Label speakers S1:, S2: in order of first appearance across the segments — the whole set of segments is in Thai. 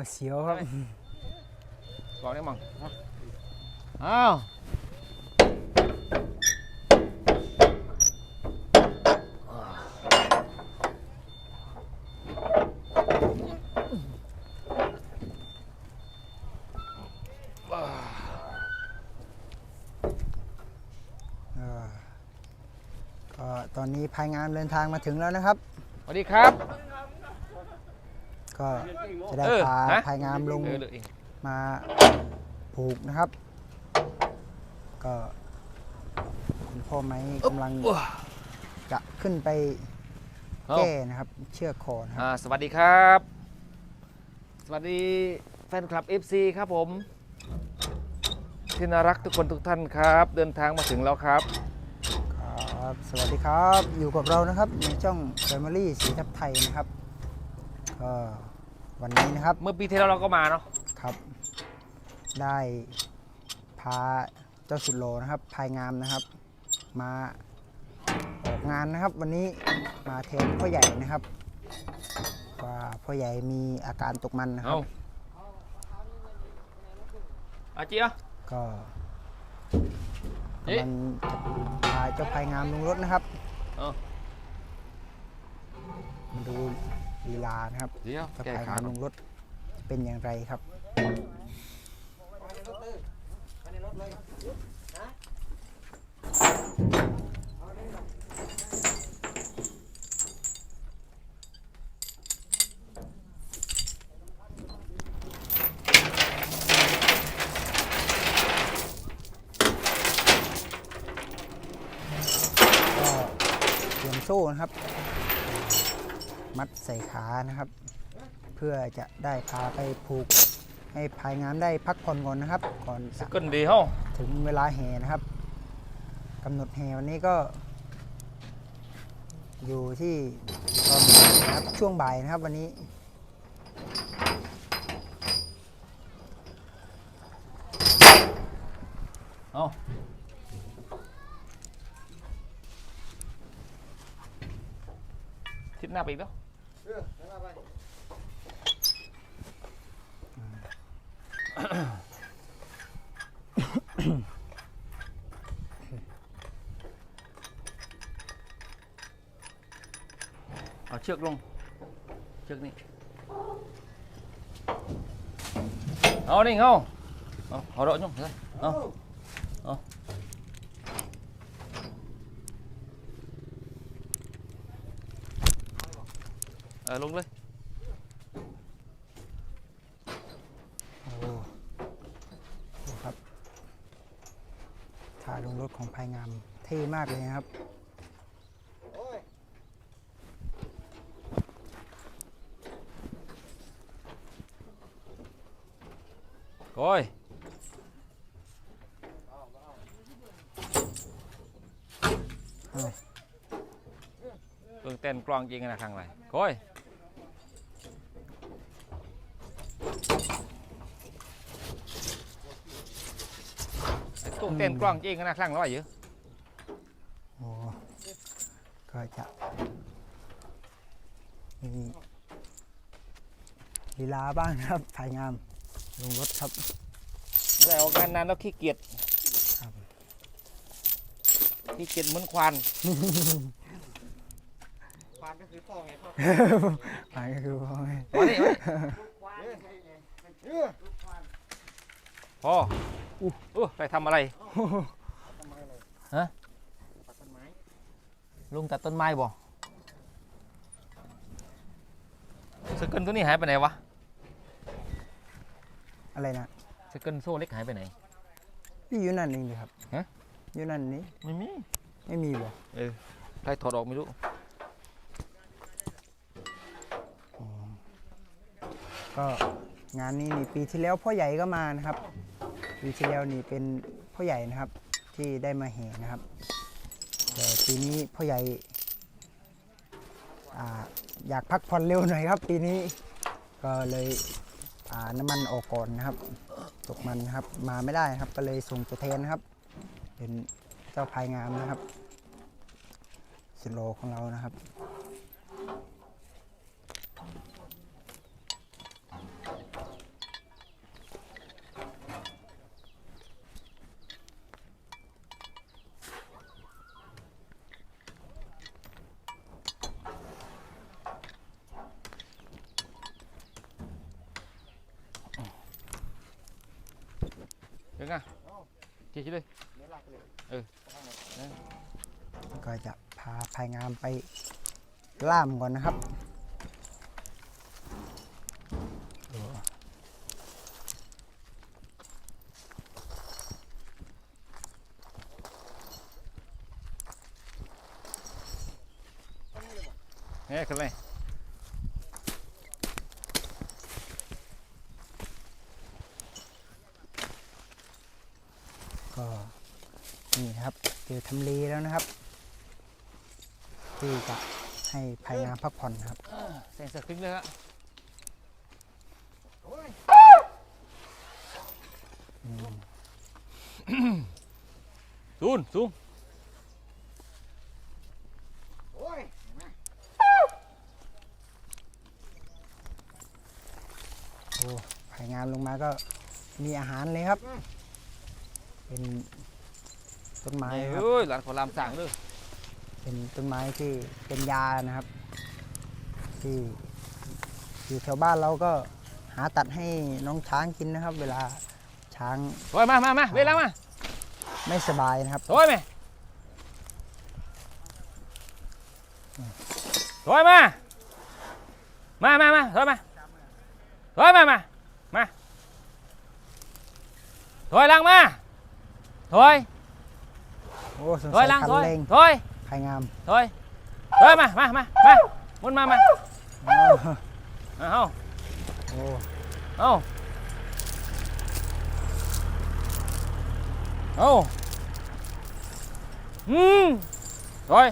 S1: อเสียวครับ
S2: กองได้มั้งอ้าว
S1: เออก็ตอนนี้ภายงานเดินทางมาถึงแล้วนะครับ
S2: สวัสดีครับ
S1: ก็จะได้
S2: เออ
S1: พา
S2: ฮะ
S1: ภายงามลง
S2: เออเลยเอง
S1: มาผูกนะครับ ก็คุณพ่อไม้กำลังจะขึ้นไป
S2: เอ้า
S1: แก้นะครับ เชือกคอนะครับ
S2: อ่าสวัสดีครับ สวัสดีแฟนคลับ FC ครับผมที่น่ารักทุกคนทุกท่านครับ เดินทางมาถึงแล้วครับ
S1: ครับ สวัสดีครับอยู่กับเรานะครับในช่อง Family สีทับไทยนะครับก็ วันนี้นะครับ
S2: เมื่อปีที่แล้วเราก็มาเนาะ
S1: ครับ ได้พาเจ้าสุดโลนะครับพายงามนะครับ มาออกงานนะครับ วันนี้มาแทนพ่อใหญ่นะครับว่าพ่อใหญ่มีอาการตกมันนะครั
S2: เอา
S1: บ
S2: อาเจีย
S1: ก็
S2: เอ๊ะ
S1: กำลังจะพาเจ้าพายงามลงรถนะครับ
S2: เอา
S1: มาดู ลีลานะครับ
S2: เดี๋ยว
S1: เจ้า
S2: แก้
S1: พาย
S2: ขา
S1: งาม
S2: ห
S1: ล
S2: น่อย
S1: งรถเป็นอย่างไรครับ ก็เตรียมโซ่นะครับ มัดใส่ขานะครับ เพื่อจะได้พาไปผูก ให้พายงามได้พักผ่อนก่อนนะครับ ก่อนจะ
S2: ก้นดีเฮ้า
S1: ถึงเวลาแห่นะครับกำหนดแห่วันนี้ก็ อยู่ที่ตอนบ่ายนะครับช่วงบ่ายนะครับวันนี้
S2: เอาทิศหน้าไปอีกแล้วเอาเชือกลง เชือกนี่เอานี่เอาเอาเอา đỡ nhung thôi เอาเอาเออลงเลย
S1: โอ้ดูครับถ่ายลงรถของพายงามเท่มากเลยนะครับ
S2: โอ้ยเพิ่งเต้นกลองจริงนะครั้งไรโอ้ยไอ้ตุ้งเต้นกลองจริงนะครั้งร้อยเยอะ
S1: โอ้ก็จะมีลีลาบ้างนะครับพายงาม ลงรถครับ
S2: ไม่ได้ออกงานนานแล้วขี้เกียจ
S1: ครับ
S2: ขี้เกียจเหมือนควาน
S3: ควานก็คือพ่อไงพ่อ
S1: พายก็คือพ่อแม่
S2: มาดิมาดิ
S3: ควานเออ
S2: พ่ออู้อู้ไปทำอะไร
S3: ทำไมเลย
S2: ฮะ
S3: ตัดต้นไม้
S2: ลุงตัดต้นไม้บ่สเกิลตัวนี้หายไปไหนวะ
S1: อะไรนะ
S2: สเกิลโซ่เล็กหายไปไหน
S1: พี่อยู่นั่นเองเลยครับ
S2: ฮะ
S1: อยู่นั่นนี้
S2: ไม่มี
S1: ไม่มีบ่
S2: ใครถอดออกไม่รู้
S1: ก็งานนี้นี่ปีที่แล้วพ่อใหญ่ก็มานะครับ ปีที่แล้วนี่เป็นพ่อใหญ่นะครับ ที่ได้มาแห่นะครับ แต่ปีนี้พ่อใหญ่อ่าอยากพักผ่อนเร็วหน่อยครับ ปีนี้ก็เลยอ่า น้ำมันออกก่อนนะครับ ตกมันนะครับมาไม่ได้ครับ ก็เลยส่งตัวแทนนะครับ เป็นเจ้าพายงามนะครับสโลของเรานะครับ
S2: ชี้ชี้เลย
S3: เนื้อลากไปเลย
S2: เออ
S1: ก็จะพาพายงามไปล่ามก่อนนะครับโอ้
S2: เฮ้ยขึ้นเลย
S1: ก็นี่นะครับเจอ ทำเลแล้วนะครับ ที่จะให้พายงามพักผ่อนนะครับ
S2: เซ็นเซอร์คลิกเลยฮะ
S3: โอ้ย
S2: ซูนซูน
S3: โอ้ย
S1: โอ้พายงามลงมาก็มีอาหารเลยครับ เป็น ต้นไม้ครับ
S2: เอ้ยหลานขอลามสั่งด้วย
S1: เป็นต้นไม้ที่เป็นยานะครับ ที่อยู่แถวบ้านเราก็หาตัดให้น้องช้างกินนะครับ เวลาช้าง
S2: ถอยมามามาเวลามา
S1: ไม่สบายนะครับ
S2: ถอยไหมถอยมา มามามาถอยมาถอยมามามาถอยหลังมาถอย
S1: โอ้สง
S2: ถอ
S1: สั
S2: ย
S1: ย
S2: หลัง
S1: คัน
S2: ถอย
S1: เร่ง
S2: ถอย
S1: พายงาม
S2: ถอยถอยมามามามาหมุนมามา
S1: โอ้
S2: เอา
S1: โอ้
S2: เอาเอาอืมถอย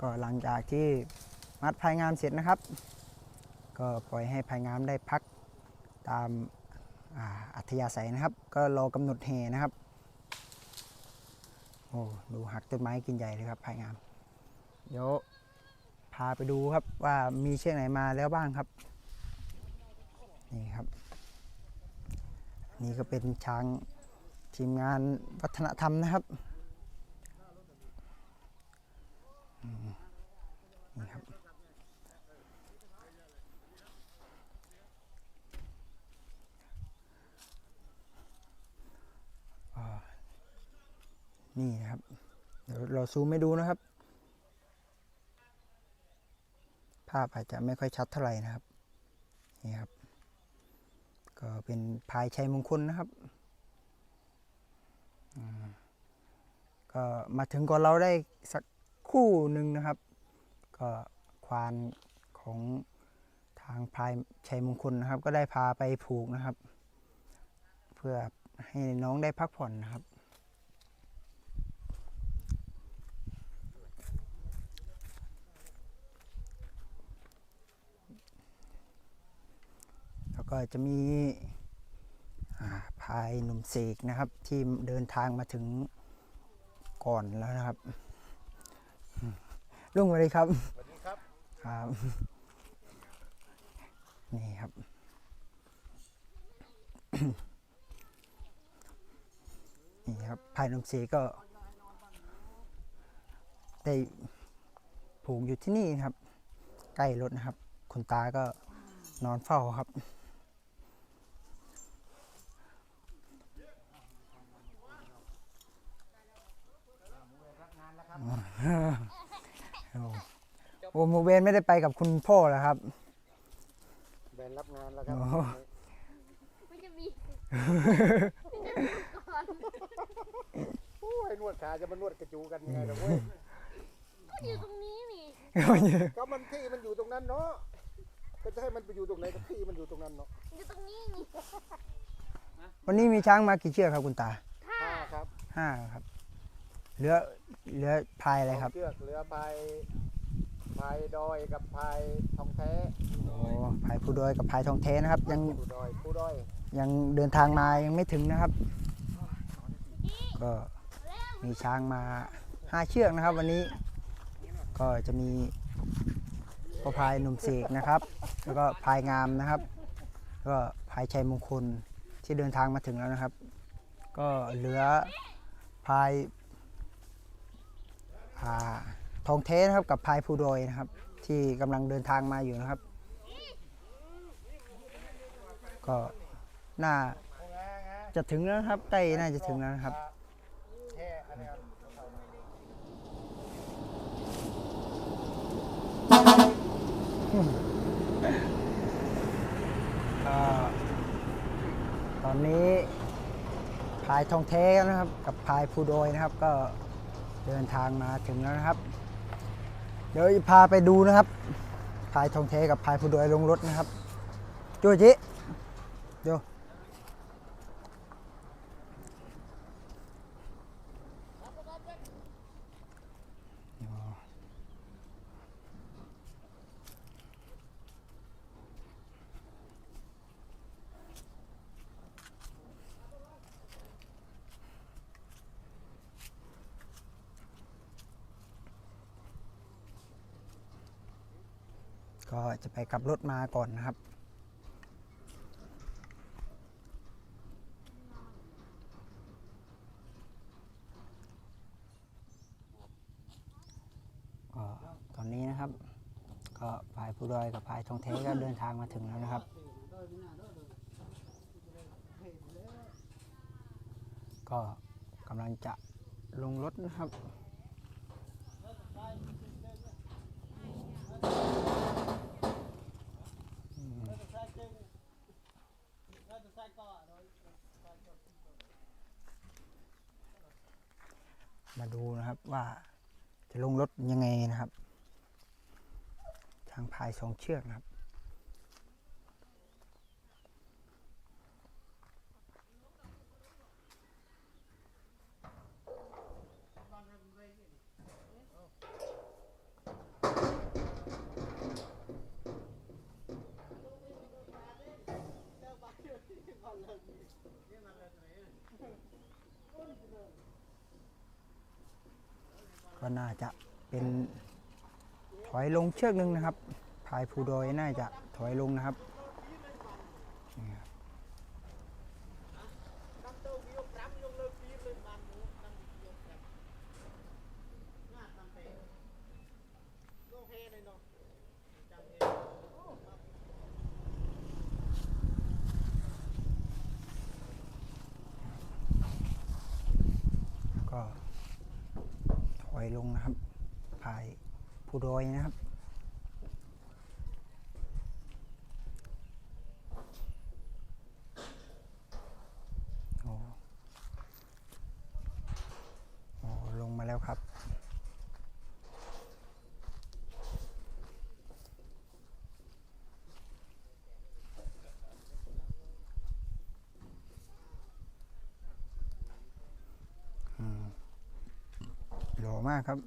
S1: ก็หลังจากที่มัดพายงามเสร็จนะครับ ก็ปล่อยให้พายงามได้พักตามอัธยาศัยนะครับ ก็รอกำหนดเฮนะครับโอ้ดูหักต้นไม้กินใหญ่เลยครับพายงาม เดี๋ยวพาไปดูครับว่ามีเชือกไหนมาแล้วบ้างครับ นี่ครับ นี่ก็เป็นช้างทีมงานวัฒนธรรมนะครับอืมนี่ครับ อ่า นี่นะครับเดี๋ยวเราซูมให้ดูนะครับ ภาพอาจจะไม่ค่อยชัดเท่าไหร่นะครับนี่ครับ ก็เป็นพายชัยมงคลนะครับก็มาถึงก่อนเราได้สักคู่หนึ่งนะครับ ก็ควานของทางพายชัยมงคลนะครับ ก็ได้พาไปผูกนะครับ เพื่อให้น้องได้พักผ่อนนะครับ ก็จะมีอ่าพายหนุ่มเสกนะครับ ที่เดินทางมาถึงก่อนแล้วนะครับอืมลุงสวัสดีครับ
S3: สวัสดีครับ
S1: ครับนี่ครับ นี่ครับพายหนุ่มเสกก็ได้ผูกอยู่ที่นี่นะครับ ใกล้รถนะครับ คุณตาก็นอนเฝ้าครับ โอ้โอ้โมเวนไม่ได้ไปกับคุณพ่อเหรอครับ
S3: แบนรับงานแล้วครับ
S1: โอ้
S4: ไม่จะมี
S3: โอ้ยนวดขาจะมานวดกระจูกันยังไงล่ะเว้ย
S4: ก็อยู่ตรงนี้นี่
S3: ก็มันที่มันอยู่ตรงนั้นเนาะ ก็จะให้มันไปอยู่ตรงไหนก็ที่มันอยู่ตรงนั้นเนาะ
S4: อยู่ตรงนี้นี่
S1: วันนี้มีช้างมากี่เชือกครับคุณตา
S4: ถ้า
S3: ห้าครับ
S1: ห้าครับ เหลือเหลือพายอะไรครับ
S3: สงเชือกเรือพาย พายดอยกับพายทองแท้
S1: โอ้พายผู้ดอยกับพายทองแท้นะครับ ยัง
S3: ผู้ดอยผู้ดอย
S1: ยังเดินทางมายังไม่ถึงนะครับ
S4: อี
S1: ก็มีช้างมาห้าเชือกนะครับ วันนี้ก็จะมีพ่อพายหนุ่มเสกนะครับ แล้วก็พายงามนะครับแล้วก็พายชัยมงคลที่เดินทางมาถึงแล้วนะครับ ก็เหลือพายอ่า ทองเทนะครับกับพายภูโดยนะครับ ที่กำลังเดินทางมาอยู่นะครับ ก็น่าจะถึงแล้วครับใกล้น่าจะถึงแล้วนะครับตอนนี้พายทองเทนะครับ กับพายภูโดยนะครับ ก็เดินทางมาถึงแล้วนะครับ เดี๋ยวพาไปดูนะครับพายทองเทกับพายภูโดยลงรถนะครับจูจิดูก็ จะไปขับรถมาก่อนนะครับ ก็ตอนนี้นะครับ ก็พายผู้ดอยกับพายทองเทก็เดินทางมาถึงแล้วนะครับ ก็กำลังจะลงรถนะครับ มาดูนะครับว่าจะลงรถยังไงนะครับ ทางพายสองเชือกนะครับ ก็น่าจะเป็นถอยลงเชือกหนึ่งนะครับพายภูโดยน่าจะถอยลงนะครับนี่ครับก็ ถอยลงนะครับพายผู้โดยนะครับ โอ้โอ้ลงมาแล้วครับ อืม หล่อ มากครับ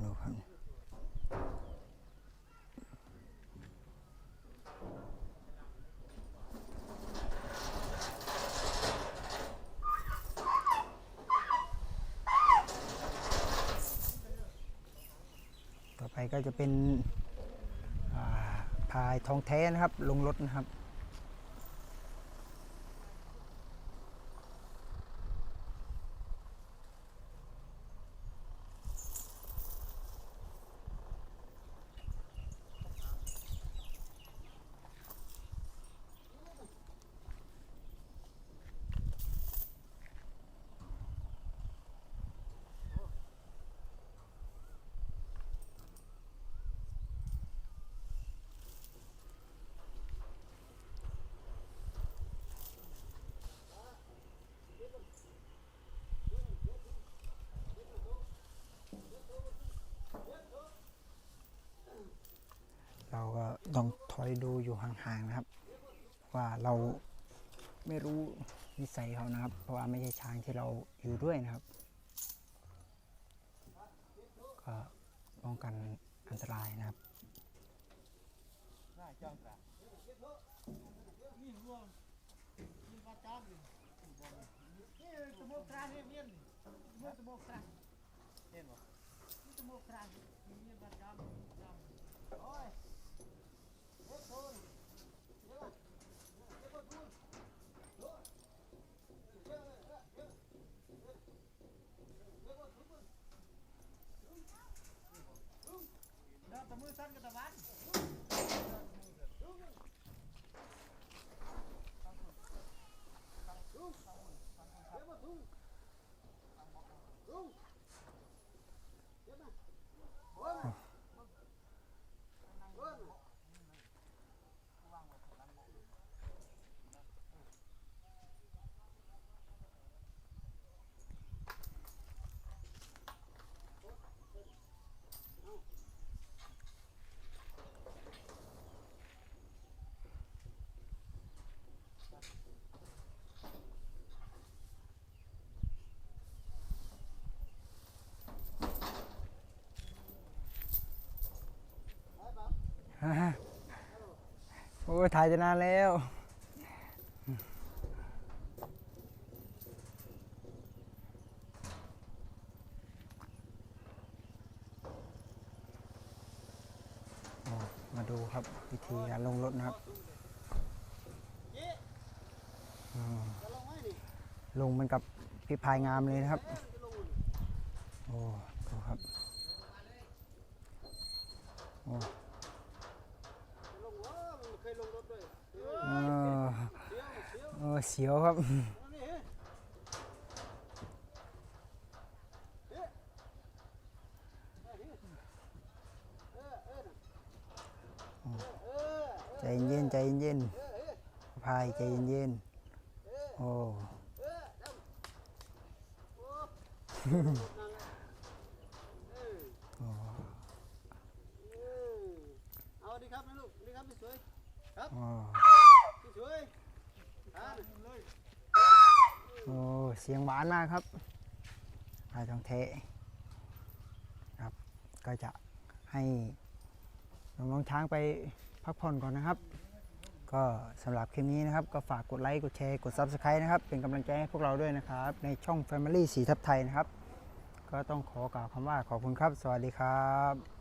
S1: ดูครับต่อไปก็จะเป็นพายทองแท้นะครับ ลงรถนะครับ เราก็ต้องถ อยู่ห่างๆนะครับ ว่าเราไม่รู้นิสัยเขานะครับ เพราะว่าไม่ใช่ช้างที่เราอยู่ด้วยนะครับก็ป้องกันอันตรายนะครับ
S3: น่าจ้องกระนี่ร่วงนี่มาจ้างอยู่สมุทรานเมียนเมื่อสมุทรานเห็นบ่ สมุทรานเมียนบัดจำจำโอ้ยเฮ็ดโทนเดี๋ยวเดี๋ยวทุนเดี๋ยวเดี๋ยวเดี๋ยวเดี๋ยวเดี๋ยวทุนเดี๋ยวตะมือสั้นกับตะวัน
S1: โอ้ ยถ่ายจะนานแล้วโอ้มาดูครับวิธีการลงรถนะครับอืมลงเหมันกับพี่พายงามเลยนะครับ โอ้ดูครับ โอ้
S3: ลงว่ามันเคยลงรถด้วย
S1: เออ
S3: เสียวเสียว
S1: เออเสียวครับ
S3: นี่เฮ้เออเออเออ
S1: ใจเย็นใจเย็นพายใจเย็นๆโอ้โอ้
S3: เอาดีครับนะลูกดีครับพี่สวย
S1: โอ้
S3: พี่สวยอ่าเลย
S1: โอ้เสียงหวานมากครับพายทองเทครับ ก็จะให้น้องๆช้างไปพักผ่อนก่อนนะครับ ก็สำหรับคลิปนี้นะครับ ก็ฝากกดไลค์กดแชร์กด Subscribe นะครับ เป็นกำลังใจให้พวกเราด้วยนะครับ ในช่อง Family สีทับไทยนะครับ ก็ต้องขอกล่าวคำว่าขอบคุณครับ สวัสดีครับ